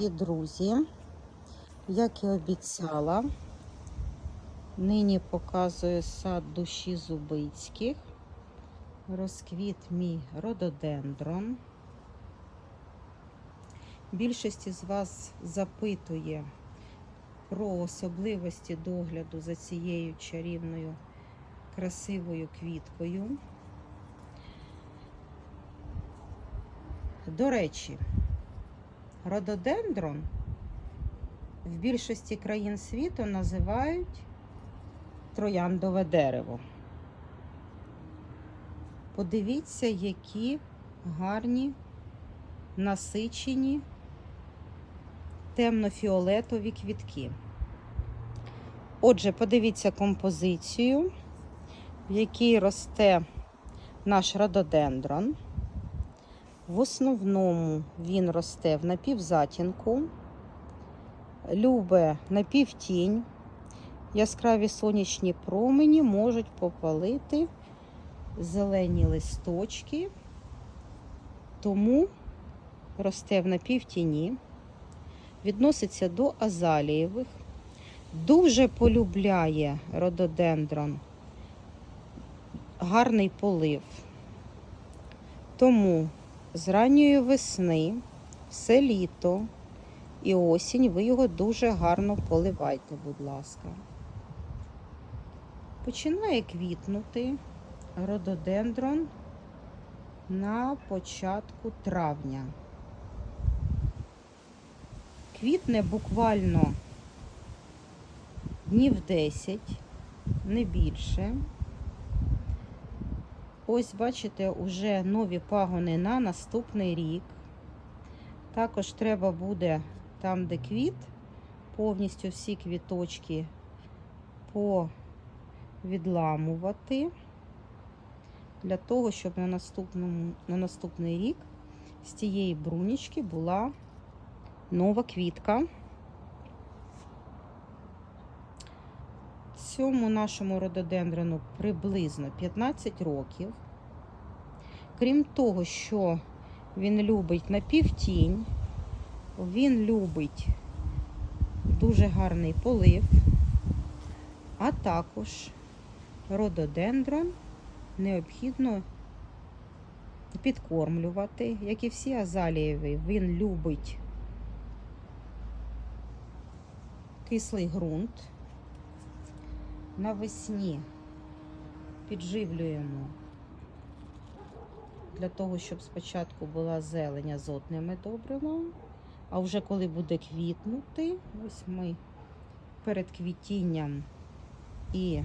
дорогі друзі, як і обіцяла, нині показую сад душі Зубицьких. Розквіт мій рододендрон. Більшість із вас запитує про особливості догляду за цією чарівною красивою квіткою. До речі, рододендрон в більшості країн світу називають трояндове дерево. Подивіться, які гарні, насичені, темно-фіолетові квітки. Отже, подивіться композицію, в якій росте наш рододендрон. В основному він росте в напівзатінку, любе напівтінь. Яскраві сонячні промені можуть попалити зелені листочки, тому росте в напівтіні, відноситься до азалієвих, дуже полюбляє рододендрон, гарний полив. Тому з ранньої весни, все літо і осінь ви його дуже гарно поливайте, будь ласка. Починає квітнути рододендрон на початку травня. Квітне буквально днів 10, не більше. Ось, бачите, уже нові пагони на наступний рік. Також треба буде там, де квіт, повністю всі квіточки повідламувати, для того, щоб на, наступному, на наступний рік з тієї брунічки була нова квітка. Цьому нашому рододендрону приблизно 15 років. Крім того, що він любить напівтінь, він любить дуже гарний полив, а також рододендрон необхідно підкормлювати, як і всі азалієві, він любить кислий ґрунт. Навесні підживлюємо для того, щоб спочатку була зелень азотними добривами, а вже коли буде квітнути, ось ми перед квітінням і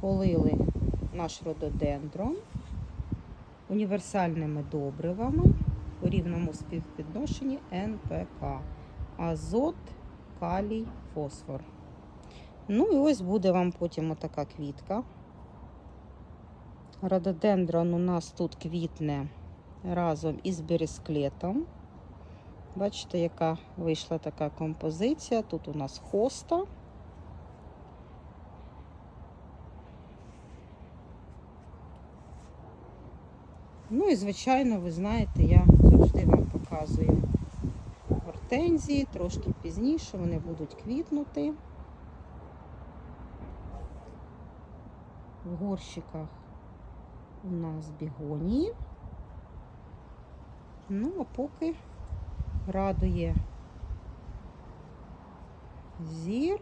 полили наш рододендрон універсальними добривами у рівному співвідношенні НПК. Азот, калій, фосфор. Ну і ось буде вам потім отака квітка. Рододендрон у нас тут квітне разом із бересклетом. Бачите, яка вийшла така композиція. Тут у нас хоста. Ну і, звичайно, ви знаєте, я завжди вам показую гортензії, трошки пізніше вони будуть квітнути. В горщиках у нас бігонії. Ну, а поки радує зір.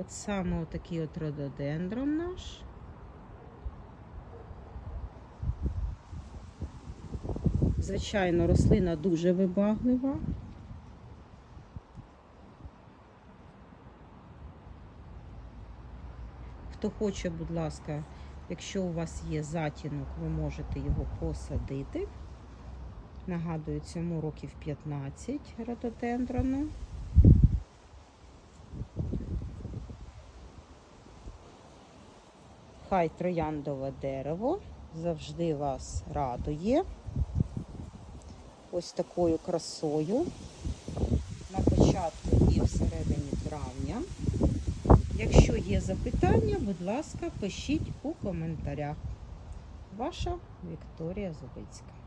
От саме отакий от рододендрон наш. Звичайно, рослина дуже вибаглива. Хто хоче, будь ласка, якщо у вас є затінок, ви можете його посадити. Нагадую, цьому років 15 рододендрону. Хай трояндове дерево завжди вас радує. Ось такою красою на початку і всередині травня. Якщо є запитання, будь ласка, пишіть у коментарях. Ваша Вікторія Зубицька.